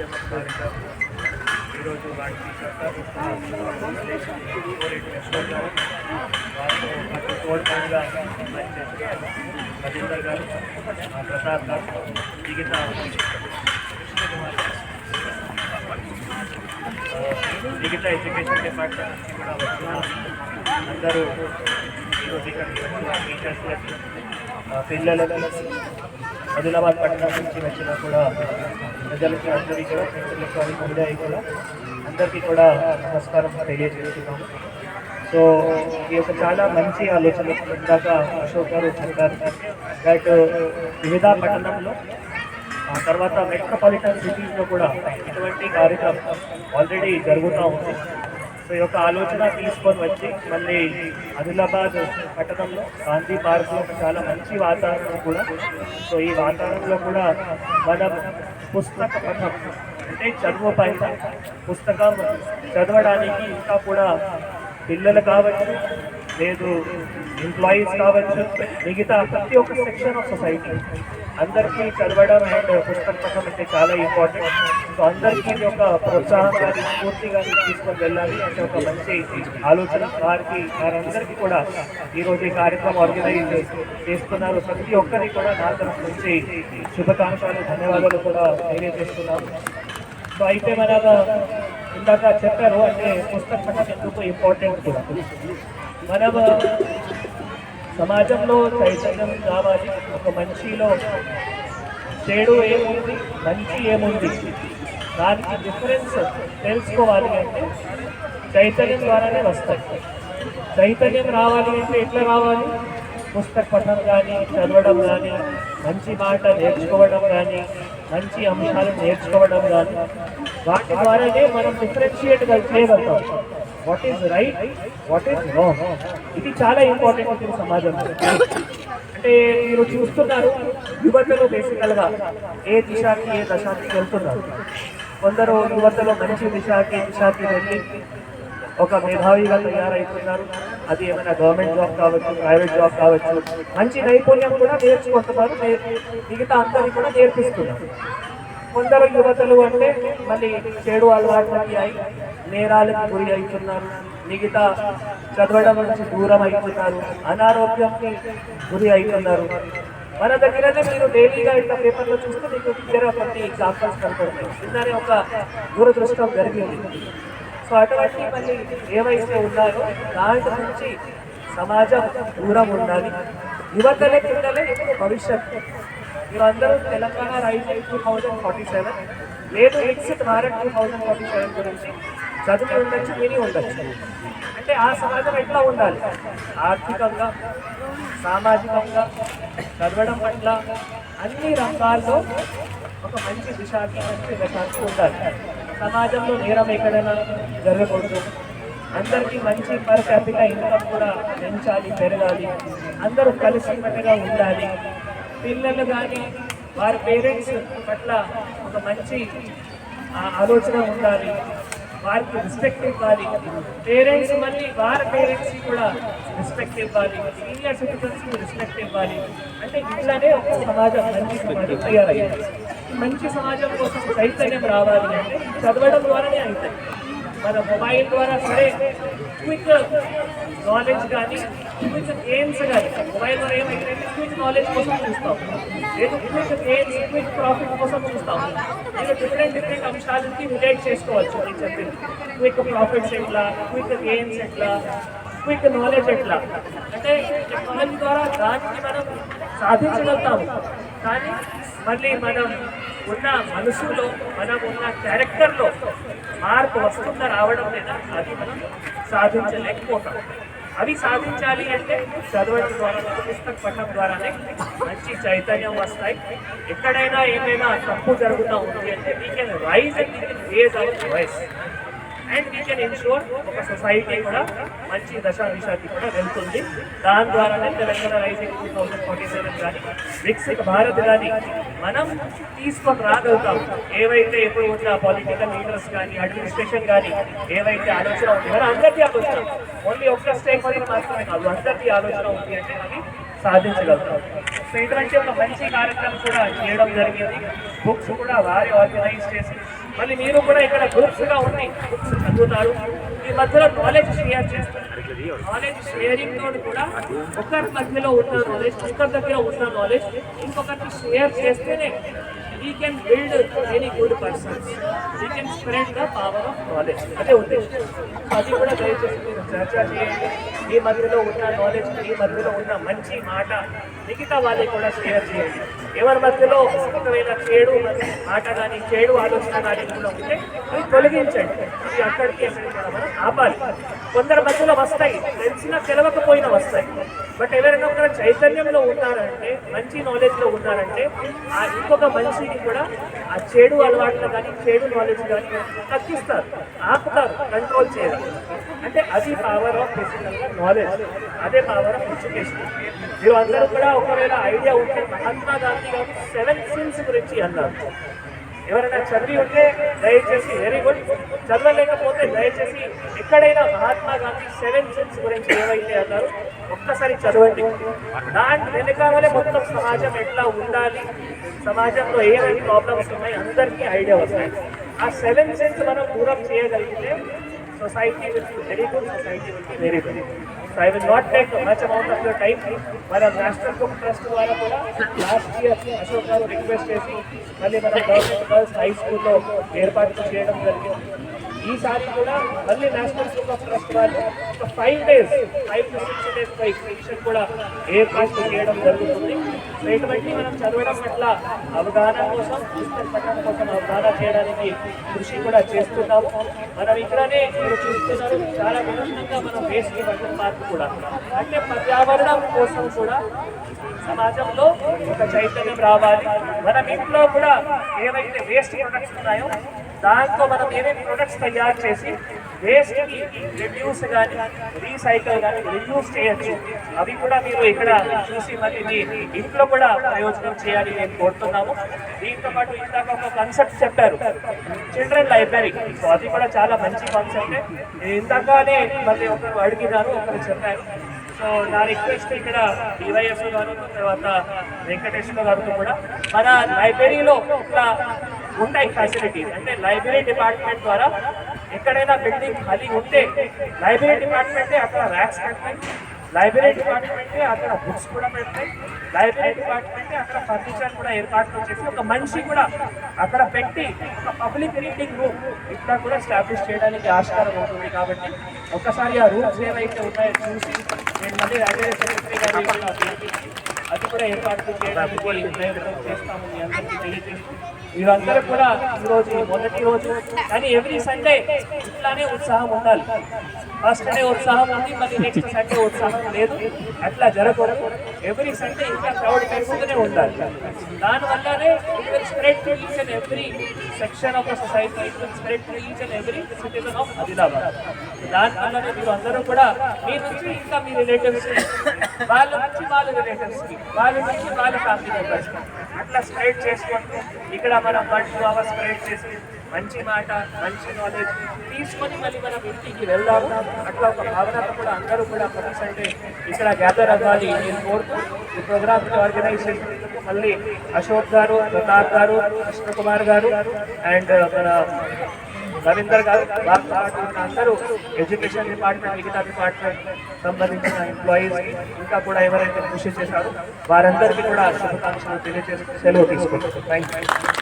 ఉద్యమ కార్యక్రమం ఈరోజు వాటికి చట్టాలు వారితో పాటు తోడ్పాటుగా పనిచేస్తున్నారు రవీందర్ గారు ఆ, ప్రసాద్ గారు మిగతా ఆ, మిగతా ఎడ్యుకేషన్ డిపార్ట్మెంట్ నుంచి కూడా వస్తున్నారు అందరూ ఈరోజు ఇక్కడికి వచ్చిన టీచర్స్ పిల్లలకు ఆదిలాబాద్ పట్టణం నుంచి వచ్చిన కూడా ప్రజలకి అందరికీ కూడా ఎలక్ట్రానిక్ మీడియా కూడా అందరికీ కూడా నమస్కారం తెలియజేస్తున్నాము. సో ఈ యొక్క చాలా మంచి ఆలోచన ఇందాక అశోక్ గారు చెప్పారు. దట్ uh, వివిధ పట్టణంలో ఆ తర్వాత మెట్రోపాలిటన్ సిటీస్లో కూడా ఇటువంటి కార్యక్రమం ఆల్రెడీ జరుగుతూ ఉంది. సో ఈ యొక్క ఆలోచన తీసుకొని వచ్చి మళ్ళీ ఆదిలాబాద్ పట్టణంలో గాంధీ పార్క్లో చాలా మంచి వాతావరణం కూడా. సో ఈ వాతావరణంలో కూడా మన పుస్తక పఠం అంటే చదువు పైన పుస్తకం చదవడానికి ఇంకా కూడా పిల్లలు కావచ్చు లేదు ఎంప్లాయీస్ కావచ్చు మిగతా ప్రతి ఒక్క సెక్షన్ ఆఫ్ సొసైటీ అందరికీ చదవడం అండ్ పుస్తక పఠనం అంటే చాలా ఇంపార్టెంట్ సో అందరికీ ఇది ఒక ప్రోత్సాహం కానీ స్ఫూర్తి కానీ తీసుకొని వెళ్ళాలి అంటే ఒక మంచి ఆలోచన. వారికి వారందరికీ కూడా ఈరోజు ఈ కార్యక్రమం ఆర్గనైజ్ చేస్తున్నారు. ప్రతి ఒక్కరికి కూడా నా తరఫు నుంచి శుభాకాంక్షలు ధన్యవాదాలు కూడా తెలియజేస్తున్నాను. సో అయితే మన ఇందాక చెప్పారు అంటే పుస్తక పఠనం ఎందుకు ఇంపార్టెంట్ కూడా మనం సమాజంలో చైతన్యం కావాలి. ఒక మనిషిలో చెడు ఏముంది మంచి ఏముంది? దానికి డిఫరెన్స్ తెలుసుకోవాలి అంటే చైతన్యం ద్వారానే వస్తాయి. చైతన్యం రావాలి అంటే ఎట్లా రావాలి? పుస్తక పఠనం కానీ చదవడం కానీ మంచి మాట నేర్చుకోవడం కానీ మంచి అంశాలు నేర్చుకోవడం కానీ. వాటి ద్వారానే మనం డిఫరెన్షియేట్ చేయగలుగుతాం. What is right what is wrong ఇది చాలా ఇంపార్టెంట్ ఉంటుంది సమాజంలో. అంటే మీరు చూస్తున్నారు యువతలు బేసికల్గా ఏ దిశకి ఏ దశాకి వెళ్తున్నారు. కొందరు యువతలో మంచి దిశకి దిశకి వెళ్ళి ఒక మేధావిగా తయారవుతున్నారు అది ఏమైనా గవర్నమెంట్ జాబ్ కావచ్చు ప్రైవేట్ జాబ్ కావచ్చు. మంచి నైపుణ్యం కూడా నేర్చుకుంటున్నారు మిగతా అందరికీ కూడా నేర్పిస్తున్నారు. కొందరు యువతలు అంటే మళ్ళీ చెడు అలవాట్లకి అయి నేరాలకు గురి అవుతున్నారు. మిగతా చదవడం నుంచి దూరం అవుతున్నారు అనారోగ్యంకి గురి అవుతున్నారు. మన దగ్గరనే మీరు డైలీగా ఇట్లా పేపర్లో చూస్తే మీకు దగ్గర కొన్ని ఎగ్జాంపుల్స్ కనపడతాయి. నిన్ననే ఒక దూరదృష్టం జరిగింది. సో అటువంటి మళ్ళీ ఏవైతే ఉన్నాయో దాంట్లో నుంచి సమాజం దూరం ఉండాలి. యువతలే పిల్లలే ఇప్పుడు భవిష్యత్తు మీరు Telangana rise two thousand forty seven లేదు Viksit Bharat two thousand forty seven గురించి. చదివి ఉండొచ్చు విని ఉండొచ్చు. అంటే ఆ సమాజం ఎట్లా ఉండాలి? ఆర్థికంగా సామాజికంగా చదవడం పట్ల అన్ని రంగాల్లో ఒక మంచి దిశాకి మంచి దశాకి ఉండాలి. సమాజంలో నేరం ఎక్కడైనా జరగకూడదు. అందరికీ మంచి పర్ క్యాపిటల్ ఇన్కమ్ కూడా పెంచాలి పెరగాలి. అందరూ కలిసికట్టుగా ఉండాలి. పిల్లలు కానీ వారి పేరెంట్స్ పట్ల ఒక మంచి ఆలోచన ఉండాలి. వారికి రెస్పెక్ట్ ఇవ్వాలి. పేరెంట్స్ మళ్ళీ వారి పేరెంట్స్ కూడా రెస్పెక్ట్ ఇవ్వాలి. సీనియర్ సిటిజన్స్ రెస్పెక్ట్ ఇవ్వాలి. అంటే ఇట్లానే ఒక సమాజం మంచి సమాజం తయారయ్యాలి మంచి సమాజం కోసం చైతన్యం రావాలి అంటే చదవడం ద్వారానే అవుతాయి. మన మొబైల్ ద్వారా సరే క్విక్ నాలెడ్జ్ కానీ క్విక్ గేమ్స్ కానీ మొబైల్ ద్వారా ఏమైతే క్విక్ నాలెడ్జ్ కోసం చూస్తాం. లేదు క్విక్ గేమ్స్ క్విక్ ప్రాఫిట్ కోసం చూస్తాం. నేను డిఫరెంట్ డిఫరెంట్ అంశాలకి రిలేట్ చేసుకోవచ్చు నేను చెప్పింది క్విక్ ప్రాఫిట్స్ ఎట్లా క్విక్ గేమ్స్ ఎట్లా క్విక్ నాలెడ్జ్ ఎట్లా. అంటే టెక్నాలజీ ద్వారా దానికి మనం సాధించగలుగుతాము. కానీ మళ్ళీ మనం ఉన్న మనసులో మనం ఉన్న క్యారెక్టర్లో మార్పు వస్తుందా రావడం లేదా అది మనం సాధించలేకపోతాం. అవి సాధించాలి అంటే చదవడం ద్వారా పుస్తక పఠనం ద్వారానే మంచి చైతన్యం వస్తాయి. ఎక్కడైనా ఏమైనా తప్పు జరుగుతూ ఉంది అంటే we can rise and we can raise our voice and we can ensure ఒక సొసైటీ కూడా మంచి దశ దిశకి కూడా వెళ్తుంది. దాని ద్వారానే Telangana rising two thousand forty seven కానీ వికసిత భారత్ కానీ మనం తీసుకొని రాగలుగుతాం. ఏవైతే ఎప్పుడు ఉన్న పొలిటికల్ లీడర్స్ కానీ అడ్మినిస్ట్రేషన్ కానీ ఏవైతే ఆలోచన ఉంది మరి అందరికీ ఆలోచన. ఓన్లీ ఒక్క స్టేక్ మరి మాత్రమే కాదు అందరికీ ఆలోచన ఉంది అంటే అది సాధించగలుగుతాం. సో ఇటువంటి ఒక మంచి కార్యక్రమం కూడా చేయడం జరిగింది. బుక్స్ కూడా వారి ఆర్గనైజ్ చేసి మళ్ళీ మీరు కూడా ఇక్కడ గ్రూప్స్గా ఉన్నాయి. చదువుతారు. ఈ మధ్యలో నాలెడ్జ్ షేర్ చేస్తారు. నాలెడ్జ్ షేరింగ్ తోటి కూడా ఒకరి మధ్యలో ఉన్న నాలెడ్జ్ ఒకరి దగ్గర ఉన్న నాలెడ్జ్ ఇంకొకరికి షేర్ చేస్తేనే we can build very good persons we can spread the power of knowledge అదే ఉద్దేశం. అది కూడా దయచేసి చర్చ చేయండి. ఈ మధ్యలో ఉన్న నాలెడ్జ్ ఈ మధ్యలో ఉన్న మంచి మాట మిగతా వాళ్ళకి కూడా షేర్ చేయండి. ఎవరి మధ్యలో ఒకవేళ చేడు మాట కానీ చెడు ఆలోచన కానీ కూడా ఉంటే అవి తొలగించండి. ఇది అక్కడికి ఎక్కడికి మనం ఆపాలి. కొందరి మధ్యలో వస్తాయి. తెలిసినా తెలవకపోయినా వస్తాయి. బట్ ఎవరైనా ఒక చైతన్యంలో ఉన్నారంటే మంచి నాలెడ్జ్లో ఉన్నారంటే ఆ ఇంకొక మనిషికి కూడా ఆ చెడు అలవాట్లు కానీ చెడు నాలెడ్జ్ కానీ తగ్గిస్తారు ఆపుతారు కంట్రోల్ చేయాలి. అంటే అది పవర్ ఆఫ్ బేసికల్ నాలెడ్జ్ అదే పవర్ ఆఫ్ ఎడ్యుకేషన్ మీరు అందరూ కూడా ఒకవేళ ఐడియా ఉంటే మహాత్మా గాంధీ గారు సెవెన్ సిన్స్ గురించి అన్నారు. ఎవరైనా చదివి ఉంటే దయచేసి వెరీ గుడ్ చదవలేకపోతే దయచేసి ఎక్కడైనా మహాత్మా గాంధీ సెవెన్ సెన్స్ గురించి ఏవైతే అన్నారు ఒక్కసారి చదవండి. దాని వెనకాలనే మొత్తం సమాజం ఎట్లా ఉండాలి సమాజంలో ఏమైనా ప్రాబ్లమ్స్ ఉన్నాయి అందరికీ ఐడియా వస్తాయి. ఆ సెవెన్ సెన్స్ మనం దూరం చేయగలిగితే society will very good society will be very good so I will not take much amount of your time మన నేషనల్ బుక్ ట్రస్ట్ ద్వారా కూడా last year Ashok garu request చేసి మళ్ళీ మన గవర్నమెంట్ గర్ల్స్ హై స్కూల్లో ఏర్పాట్లు చేయడం జరిగింది. ఈసారి కూడా మళ్ళీ నేషనల్ బుక్ ఆఫ్ ట్రస్ట్ వాళ్ళు ఒక five days five to six days pi exhibition కూడా ఏర్పాటు చేయడం జరుగుతుంది. సో ఇటువంటి మనం చదవడం పట్ల అవగాహన కోసం పుస్తకం కోసం అవగాహన చేయడానికి కృషి కూడా చేస్తున్నాము. మనం ఇక్కడనే మీరు చూస్తున్నారు చాలా వినూత్నంగా మనం వేస్ట్ బట్టల పార్క్ కూడా. అంటే పర్యావరణం కోసం కూడా సమాజంలో ఒక చైతన్యం రావాలి. మనం ఇంట్లో కూడా ఏవైతే వేస్ట్ ప్రొడక్ట్స్ ఉన్నాయో దాంతో మనం ఏమేమి ప్రొడక్ట్స్ తయారు చేసి వేస్ట్ రిడ్యూస్ కానీ రీసైకిల్ కానీ రిడ్యూస్ చేయొచ్చు. అవి కూడా మీరు ఇక్కడ చూసి మరి మీ ఇంట్లో కూడా ప్రయోజనం చేయాలి నేను కోరుతున్నాము. దీంతో పాటు ఇందాక ఒక కాన్సెప్ట్ చెప్పారు చిల్డ్రన్ లైబ్రరీ సో అది కూడా చాలా మంచి కాన్సెప్టే ఇందాకనే మళ్ళీ ఒకరు అడిగినారు ఒకరు చెప్పారు. సో నా రిక్వెస్ట్ ఇక్కడ డివైఎస్ గారు తర్వాత వెంకటేశ్వర గారితో కూడా మన లైబ్రరీలో ఇట్లా ఉంటాయి ఫెసిలిటీస్ అంటే లైబ్రరీ డిపార్ట్మెంట్ ద్వారా ఎక్కడైనా బిల్డింగ్ ఖాళీ ఉంటే లైబ్రరీ డిపార్ట్మెంటే అక్కడ ర్యాక్స్ పెడతాయి లైబ్రరీ డిపార్ట్మెంటే అక్కడ బుక్స్ కూడా పెడతాయి లైబ్రరీ డిపార్ట్మెంటే అక్కడ ఫర్నిచర్ కూడా ఏర్పాటు చేసి ఒక మనిషి కూడా అక్కడ పెట్టి ఒక పబ్లిక్ మీటింగ్ రూమ్ ఇట్లా కూడా స్టాబ్లిష్ చేయడానికి ఆస్కారం ఉంటుంది కాబట్టి ఒకసారి ఆ రూమ్స్ ఏవైతే ఉన్నాయో చూసి నేను మళ్ళీ లైబ్రరీ సెక్రటరీ గారి అది కూడా ఏర్పాటు చేయడానికి ప్రయత్నం చేస్తాము మీ అందరికీ మీరందరూ కూడా ఈరోజు మొదటి రోజు కానీ ఎవ్రీ సండే ఇట్లానే ఉత్సాహం ఉండాలి. ఫస్ట్ డే ఉత్సాహం ఉంది మరి నెక్స్ట్ సండే ఉత్సాహం లేదు. అట్లా జరగకూడదు. ఎవ్రీ సండే ఇంకా క్రౌడ్ పెరుగుతూనే ఉండాలి. దానివల్లనే spread religion and every section of society it spread religion and every citizen of Adilabad దానివల్లనే మీరు అందరూ కూడా మీ నుంచి ఇంకా మీ రిలేటివ్స్ వాళ్ళ నుంచి వాళ్ళ రిలేటివ్స్కి వాళ్ళ నుంచి వాళ్ళు ఫ్యామిలీ మెంబర్స్ అట్లా స్ప్రెడ్ చేసుకుంటూ ఇక్కడ మనం వన్ టూ అవర్స్ స్ప్రెడ్ చేసి మంచి మాట మంచి నాలెడ్జ్ తీసుకొని మళ్ళీ మనం ఇంటికి వెళ్దాము అట్లా ఒక భావనతో కూడా అందరూ కూడా ఫ్రెండ్స్ అంటే ఇక్కడ గ్యాదర్ అవ్వాలి నేను కోరుతూ ఈ ప్రోగ్రామ్ ఆర్గనైజ్ చేసినందుకు మళ్ళీ అశోక్ గారు ప్రతాప్ గారు కృష్ణకుమార్ గారు అండ్ uh, మన రవీందర్ గారు అందరూ ఎడ్యుకేషన్ డిపార్ట్మెంట్ మిగతా డిపార్ట్మెంట్ సంబంధించిన ఎంప్లాయీస్ ఇంకా కూడా ఎవరైతే కృషి చేశారో వారందరికీ కూడా శుభాకాంక్షలు తెలియజేస్తూ సెలవు తీసుకుంటారు థ్యాంక్ యూ